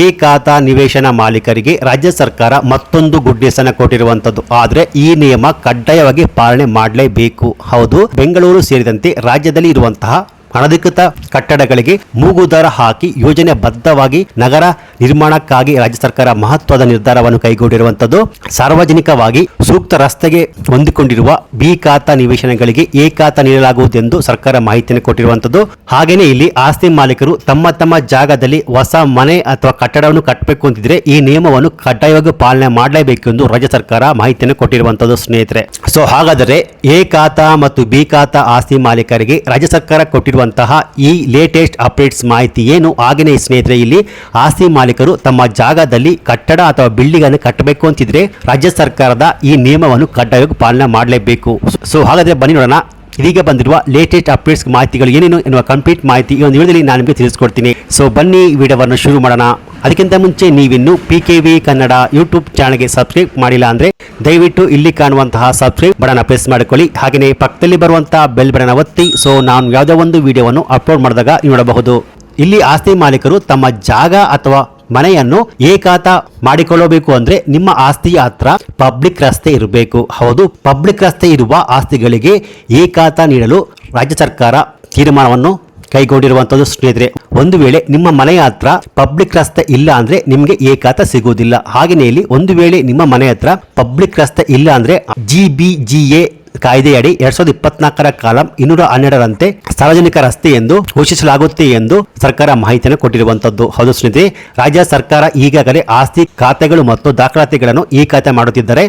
A ಖಾತಾ ನಿವೇಶನ ಮಾಲೀಕರಿಗೆ ರಾಜ್ಯ ಸರ್ಕಾರ ಮತ್ತೊಂದು ಗುಡ್ಡೆಸನ ಕೊಟ್ಟಿರುವಂತದ್ದು ಆದರೆ ಈ ನಿಯಮ ಕಡ್ಡಾಯವಾಗಿ ಪಾಲನೆ ಮಾಡಲೇಬೇಕು. ಹೌದು, ಬೆಂಗಳೂರು ಸೇರಿದಂತೆ ರಾಜ್ಯದಲ್ಲಿ ಇರುವಂತಹ ಅನಧಿಕೃತ ಕಟ್ಟಡಗಳಿಗೆ ಮೂಗುದರ ಹಾಕಿ ಯೋಜನೆ ಬದ್ಧವಾಗಿ ನಗರ ನಿರ್ಮಾಣಕ್ಕಾಗಿ ರಾಜ್ಯ ಸರ್ಕಾರ ಮಹತ್ವದ ನಿರ್ಧಾರವನ್ನು ಕೈಗೊಂಡಿರುವಂತದ್ದು ಸಾರ್ವಜನಿಕವಾಗಿ ಸೂಕ್ತ ರಸ್ತೆಗೆ ಹೊಂದಿಕೊಂಡಿರುವ ಬಿ ಖಾತಾ ನಿವೇಶನಗಳಿಗೆ ಎ ಖಾತಾ ನೀಡಲಾಗುವುದೆಂದು ಸರ್ಕಾರ ಮಾಹಿತಿಯನ್ನು ಕೊಟ್ಟಿರುವಂತದ್ದು ಹಾಗೇನೇ ಇಲ್ಲಿ ಆಸ್ತಿ ಮಾಲೀಕರು ತಮ್ಮ ತಮ್ಮ ಜಾಗದಲ್ಲಿ ಹೊಸ ಮನೆ ಅಥವಾ ಕಟ್ಟಡವನ್ನು ಕಟ್ಟಬೇಕು ಅಂತಿದ್ರೆ ಈ ನಿಯಮವನ್ನು ಕಡ್ಡಾಯವಾಗಿ ಪಾಲನೆ ಮಾಡಲೇಬೇಕು ಎಂದು ರಾಜ್ಯ ಸರ್ಕಾರ ಮಾಹಿತಿಯನ್ನು ಕೊಟ್ಟಿರುವಂತದ್ದು ಸ್ನೇಹಿತರೆ. ಸೊ ಹಾಗಾದರೆ ಎ ಖಾತಾ ಮತ್ತು ಬಿ ಖಾತಾ ಆಸ್ತಿ ಮಾಲೀಕರಿಗೆ ರಾಜ್ಯ ಸರ್ಕಾರ ಕೊಟ್ಟಿರುವಂತಹ ಈ ಲೇಟೆಸ್ಟ್ ಅಪ್ಡೇಟ್ಸ್ ಮಾಹಿತಿ ಏನು? ಹಾಗೆಯೇ ಸ್ನೇಹಿತರೆ, ಇಲ್ಲಿ ಆಸ್ತಿ ಮಾಲೀಕರು ತಮ್ಮ ಜಾಗದಲ್ಲಿ ಕಟ್ಟಡ ಅಥವಾ ಬಿಲ್ಡಿಂಗ್ ಅನ್ನು ಕಟ್ಟಬೇಕು ಅಂತಿದ್ರೆ ರಾಜ್ಯ ಸರ್ಕಾರದ ಈ ನಿಯಮವನ್ನು ಕಡ್ಡಾಯವಾಗಿ ಪಾಲನೆ ಮಾಡಲೇಬೇಕು. ಸೊ ಹಾಗಾದ್ರೆ ಬನ್ನಿ ನೋಡೋಣ. ಇದೀಗ ಬಂದಿರುವ ಲೇಟೆಸ್ಟ್ ಅಪ್ಡೇಟ್ಸ್ ಮಾಹಿತಿಗಳು ಏನೇನು ಎನ್ನುವ ಕಂಪ್ಲೀಟ್ ಮಾಹಿತಿ ಈ ಒಂದು ವಿಡಿಯೋದಲ್ಲಿ ನಾನು ನಿಮಗೆ ತಿಳಿಸ್ಕೊಡ್ತೀನಿ. ಸೊ ಬನ್ನಿ ವಿಡಿಯೋವನ್ನು ಶುರು ಮಾಡೋಣ. ಅದಕ್ಕಿಂತ ಮುಂಚೆ ನೀವಿನ್ನು P K V Kannada YouTube ಚಾನಲ್ಗೆ ಸಬ್ಸ್ಕ್ರೈಬ್ ಮಾಡಿಲ್ಲ ಅಂದರೆ ದಯವಿಟ್ಟು ಇಲ್ಲಿ ಕಾಣುವಂತಹ ಸಬ್ಸ್ಕ್ರೈಬ್ ಬಟನ್ ಪ್ರೆಸ್ ಮಾಡಿಕೊಳ್ಳಿ. ಹಾಗೆಯೇ ಪಕ್ಕದಲ್ಲಿ ಬರುವಂತಹ ಬೆಲ್ ಬಟನ್ ಒತ್ತಿ. ಸೊ ನಾನು ಯಾವುದೋ ಒಂದು ವಿಡಿಯೋವನ್ನು ಅಪ್ಲೋಡ್ ಮಾಡಿದಾಗ ನೋಡಬಹುದು. ಇಲ್ಲಿ ಆಸ್ತಿ ಮಾಲೀಕರು ತಮ್ಮ ಜಾಗ ಅಥವಾ ಮನೆಯನ್ನು ಏಕಾತ ಮಾಡಿಕೊಳ್ಳಬೇಕು ಅಂದ್ರೆ ನಿಮ್ಮ ಆಸ್ತಿಯ ಹತ್ರ ಪಬ್ಲಿಕ್ ರಸ್ತೆ ಇರಬೇಕು. ಹೌದು ಪಬ್ಲಿಕ್ ರಸ್ತೆ ಇರುವ ಆಸ್ತಿಗಳಿಗೆ ಏಕಾತ ನೀಡಲು ರಾಜ್ಯ ಸರ್ಕಾರ ತೀರ್ಮಾನವನ್ನು ಕೈಗೊಂಡಿರುವಂತದ್ದು ಸ್ನೇಹಿತರೆ, ಒಂದು ವೇಳೆ ನಿಮ್ಮ ಮನೆಯ ಹತ್ರ ಪಬ್ಲಿಕ್ ರಸ್ತೆ ಇಲ್ಲ ಅಂದ್ರೆ ನಿಮಗೆ ಏಕಾತ ಸಿಗುವುದಿಲ್ಲ. ಹಾಗೆಯೇ ಇಲ್ಲಿ ಒಂದು ವೇಳೆ ನಿಮ್ಮ ಮನೆ ಹತ್ರ ಪಬ್ಲಿಕ್ ರಸ್ತೆ ಇಲ್ಲ ಅಂದ್ರೆ ಜಿ ಬಿ ಜಿ ಎ ಕಾಯ್ದೆಯಡಿ ಎರಡ್ ಸಾವಿರದ ಇಪ್ಪತ್ನಾಲ್ಕರ ಕಾಲಂ ಇನ್ನೂರ ಹನ್ನೆರಡರಂತೆ ಸಾರ್ವಜನಿಕ ರಸ್ತೆ ಎಂದು ಘೋಷಿಸಲಾಗುತ್ತೆ ಎಂದು ಸರ್ಕಾರ ಮಾಹಿತಿಯನ್ನು ಕೊಟ್ಟಿರುವಂತದ್ದು ಹೌದು ಸ್ನೇಹಿತರೆ, ರಾಜ್ಯ ಸರ್ಕಾರ ಈಗಾಗಲೇ ಆಸ್ತಿ ಖಾತೆಗಳು ಮತ್ತು ದಾಖಲಾತಿಗಳನ್ನು ಈ ಖಾತೆ ಮಾಡುತ್ತಿದ್ದರೆ,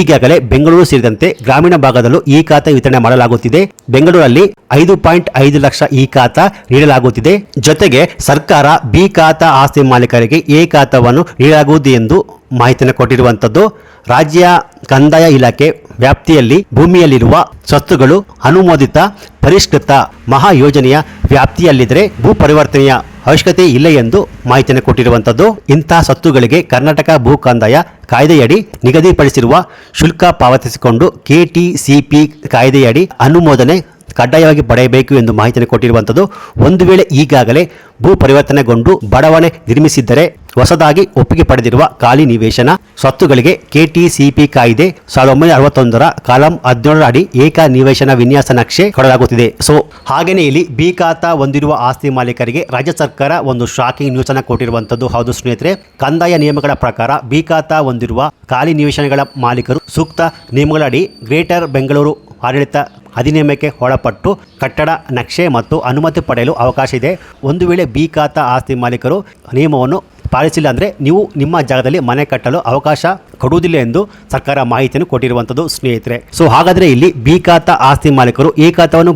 ಈಗಾಗಲೇ ಬೆಂಗಳೂರು ಸೇರಿದಂತೆ ಗ್ರಾಮೀಣ ಭಾಗದಲ್ಲೂ ಈ ಖಾತೆ ವಿತರಣೆ ಮಾಡಲಾಗುತ್ತಿದೆ. ಬೆಂಗಳೂರಲ್ಲಿ ಐದು ಪಾಯಿಂಟ್ ಐದು ಲಕ್ಷ ಈ ಖಾತ ನೀಡಲಾಗುತ್ತಿದೆ. ಜೊತೆಗೆ ಸರ್ಕಾರ ಬಿ ಖಾತಾ ಆಸ್ತಿ ಮಾಲೀಕರಿಗೆ ಎ ಖಾತಾವನ್ನು ನೀಡಲಾಗುವುದು ಎಂದು ಮಾಹಿತಿಯನ್ನು ಕೊಟ್ಟಿರುವಂತದ್ದು ರಾಜ್ಯ ಕಂದಾಯ ಇಲಾಖೆ ವ್ಯಾಪ್ತಿಯಲ್ಲಿ ಭೂಮಿಯಲ್ಲಿರುವ ಸ್ವತ್ತುಗಳು ಅನುಮೋದಿತ ಪರಿಷ್ಕೃತ ಮಹಾ ಯೋಜನೆಯ ವ್ಯಾಪ್ತಿಯಲ್ಲಿದ್ದರೆ ಭೂ ಪರಿವರ್ತನೆಯ ಅವಶ್ಯಕತೆ ಇಲ್ಲ ಎಂದು ಮಾಹಿತಿಯನ್ನು ಕೊಟ್ಟಿರುವಂತದ್ದು ಇಂತಹ ಸ್ವತ್ತುಗಳಿಗೆ ಕರ್ನಾಟಕ ಭೂ ಕಂದಾಯ ಕಾಯ್ದೆಯಡಿ ನಿಗದಿಪಡಿಸಿರುವ ಶುಲ್ಕ ಪಾವತಿಸಿಕೊಂಡು ಕೆಟಿಸಿಪಿ ಕಾಯ್ದೆಯಡಿ ಅನುಮೋದನೆ ಕಡ್ಡಾಯವಾಗಿ ಪಡೆಯಬೇಕು ಎಂದು ಮಾಹಿತಿಯನ್ನು ಕೊಟ್ಟಿರುವಂಥದ್ದು. ಒಂದು ವೇಳೆ ಈಗಾಗಲೇ ಭೂ ಪರಿವರ್ತನೆಗೊಂಡು ಬಡಾವಣೆ ನಿರ್ಮಿಸಿದ್ದರೆ ಹೊಸದಾಗಿ ಒಪ್ಪಿಗೆ ಪಡೆದಿರುವ ಖಾಲಿ ನಿವೇಶನ ಸ್ವತ್ತುಗಳಿಗೆ ಕೆಟಿಸಿಪಿ ಕಾಯ್ದೆ ಸಾವಿರದ ಒಂಬೈನೂರ ಅರವತ್ತೊಂದರ ಕಾಲಂ ಹದಿನೇಳರ ಅಡಿ ಏಕ ನಿವೇಶನ ವಿನ್ಯಾಸ ನಕ್ಷೆ ಕೊಡಲಾಗುತ್ತಿದೆ. ಸೊ ಹಾಗೆಯೇ ಇಲ್ಲಿ ಬಿ ಖಾತಾ ಹೊಂದಿರುವ ಆಸ್ತಿ ಮಾಲೀಕರಿಗೆ ರಾಜ್ಯ ಸರ್ಕಾರ ಒಂದು ಶಾಕಿಂಗ್ ನ್ಯೂಸ್ ಅನ್ನು ಕೊಟ್ಟಿರುವಂತದ್ದು. ಹೌದು ಸ್ನೇಹಿತರೆ, ಕಂದಾಯ ನಿಯಮಗಳ ಪ್ರಕಾರ ಬಿ ಖಾತಾ ಹೊಂದಿರುವ ಖಾಲಿ ನಿವೇಶನಗಳ ಮಾಲೀಕರು ಸೂಕ್ತ ನಿಯಮಗಳಡಿ ಗ್ರೇಟರ್ ಬೆಂಗಳೂರು ಆಡಳಿತ ಅಧಿನಿಯಮಕ್ಕೆ ಒಳಪಟ್ಟು ಕಟ್ಟಡ, ನಕ್ಷೆ ಮತ್ತು ಅನುಮತಿ ಪಡೆಯಲು ಅವಕಾಶ ಇದೆ. ಒಂದು ವೇಳೆ ಬಿ ಖಾತಾ ಆಸ್ತಿ ಮಾಲೀಕರು ನಿಯಮವನ್ನು ಪಾಲಿಸಿಲ್ಲ ಅಂದರೆ ನೀವು ನಿಮ್ಮ ಜಾಗದಲ್ಲಿ ಮನೆ ಕಟ್ಟಲು ಅವಕಾಶ ಕೊಡುವುದಿಲ್ಲ ಎಂದು ಸರ್ಕಾರ ಮಾಹಿತಿಯನ್ನು ಕೊಟ್ಟಿರುವಂಥದ್ದು ಸ್ನೇಹಿತರೆ. ಸೊ ಹಾಗಾದರೆ ಇಲ್ಲಿ ಬಿ ಖಾತಾ ಆಸ್ತಿ ಮಾಲೀಕರು ಎ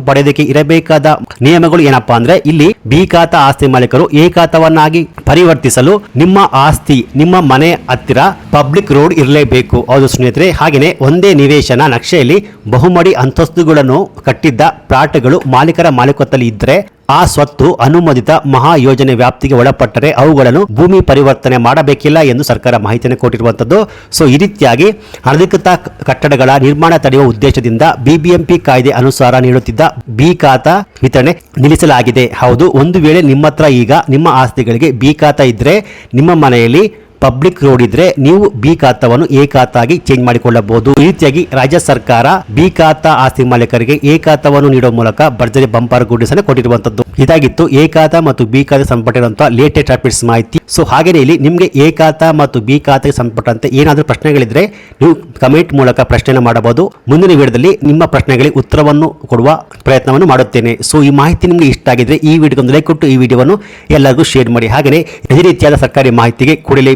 ಪಡೆಯೋದಕ್ಕೆ ಇರಬೇಕಾದ ನಿಯಮಗಳು ಏನಪ್ಪಾ ಅಂದ್ರೆ ಇಲ್ಲಿ ಬಿ ಖಾತಾ ಆಸ್ತಿ ಮಾಲೀಕರು ಎ ಖಾತಾವನ್ನಾಗಿ ಪರಿವರ್ತಿಸಲು ನಿಮ್ಮ ಆಸ್ತಿ, ನಿಮ್ಮ ಮನೆ ಹತ್ತಿರ ಪಬ್ಲಿಕ್ ರೋಡ್ ಇರಲೇಬೇಕು. ಹೌದು ಸ್ನೇಹಿತರೆ, ಹಾಗೆಯೇ ಒಂದೇ ನಿವೇಶನ ನಕ್ಷೆಯಲ್ಲಿ ಬಹುಮಡಿ ಅಂತಸ್ತುಗಳನ್ನು ಕಟ್ಟಿದ್ದ ಪ್ಲಾಟ್ಗಳು ಮಾಲೀಕರ ಮಾಲೀಕತ್ವದಲ್ಲಿ ಇದ್ದರೆ ಆ ಸ್ವತ್ತು ಅನುಮೋದಿತ ಮಹಾ ಯೋಜನೆ ವ್ಯಾಪ್ತಿಗೆ ಒಳಪಟ್ಟರೆ ಅವುಗಳನ್ನು ಭೂಮಿ ಪರಿವರ್ತನೆ ಮಾಡಬೇಕಿಲ್ಲ ಎಂದು ಸರ್ಕಾರ ಮಾಹಿತಿಯನ್ನು ಕೊಟ್ಟಿರುವಂಥದ್ದು. ಸೊ, ಈ ರೀತಿಯಾಗಿ ಅನಧಿಕೃತ ಕಟ್ಟಡಗಳ ನಿರ್ಮಾಣ ತಡೆಯುವ ಉದ್ದೇಶದಿಂದ ಬಿಬಿಎಂಪಿ ಕಾಯ್ದೆ ಅನುಸಾರ ನೀಡುತ್ತಿದ್ದ ಬಿ ಖಾತ ವಿತರಣೆ ನಿಲ್ಲಿಸಲಾಗಿದೆ. ಹೌದು, ಒಂದು ವೇಳೆ ನಿಮ್ಮ ಹತ್ರ ಈಗ ನಿಮ್ಮ ಆಸ್ತಿಗಳಿಗೆ ಬಿ ಖಾತ ಇದ್ರೆ ನಿಮ್ಮ ಮನೆಯಲ್ಲಿ ಪಬ್ಲಿಕ್ ರೋಡ್ ಇದ್ರೆ ನೀವು ಬಿ ಖಾತಾವನ್ನು ಎ ಖಾತಾಗಿ ಚೇಂಜ್ ಮಾಡಿಕೊಳ್ಳಬಹುದು. ಈ ರೀತಿಯಾಗಿ ರಾಜ್ಯ ಸರ್ಕಾರ ಬಿ ಖಾತಾ ಆಸ್ತಿ ಮಾಲೀಕರಿಗೆ ಎ ಖಾತಾವನ್ನು ನೀಡುವ ಮೂಲಕ ಭರ್ಜರಿ ಬಂಪರ್ ಗುಡ್ಡಿಸ್ ಕೊಟ್ಟಿರುವಂತದ್ದು. ಇದಾಗಿತ್ತು. ಎ ಖಾತಾ ಮತ್ತು ಬಿ ಖಾತೆ ಸಂಬಂಧಪಟ್ಟಿರುವಂತಹ ಲೇಟೆಸ್ಟ್ ಅಪ್ಡೇಟ್ಸ್ ಮಾಹಿತಿ. ಸೊ ಹಾಗೇನೆ ಇಲ್ಲಿ ನಿಮಗೆ ಎ ಖಾತಾ ಮತ್ತು ಬಿ ಖಾತೆಗೆ ಸಂಬಂಧಪಟ್ಟಂತೆ ಏನಾದರೂ ಪ್ರಶ್ನೆಗಳಿದ್ರೆ ನೀವು ಕಮೆಂಟ್ ಮೂಲಕ ಪ್ರಶ್ನೆಯನ್ನು ಮಾಡಬಹುದು. ಮುಂದಿನ ವಿಡಿಯೋದಲ್ಲಿ ನಿಮ್ಮ ಪ್ರಶ್ನೆಗಳಿಗೆ ಉತ್ತರವನ್ನು ಕೊಡುವ ಪ್ರಯತ್ನವನ್ನು ಮಾಡುತ್ತೇನೆ. ಸೊ ಈ ಮಾಹಿತಿ ನಿಮಗೆ ಇಷ್ಟ ಆಗಿದ್ರೆ ಈ ವಿಡಿಯೋಗೊಂದು ಲೈಕ್ ಕೊಟ್ಟು ಈ ವಿಡಿಯೋವನ್ನು ಎಲ್ಲರಿಗೂ ಶೇರ್ ಮಾಡಿ. ಹಾಗೆಯೇ ಇದೇ ರೀತಿಯಾದ ಸರ್ಕಾರಿ ಮಾಹಿತಿಗೆ ಕೂಡಲೇ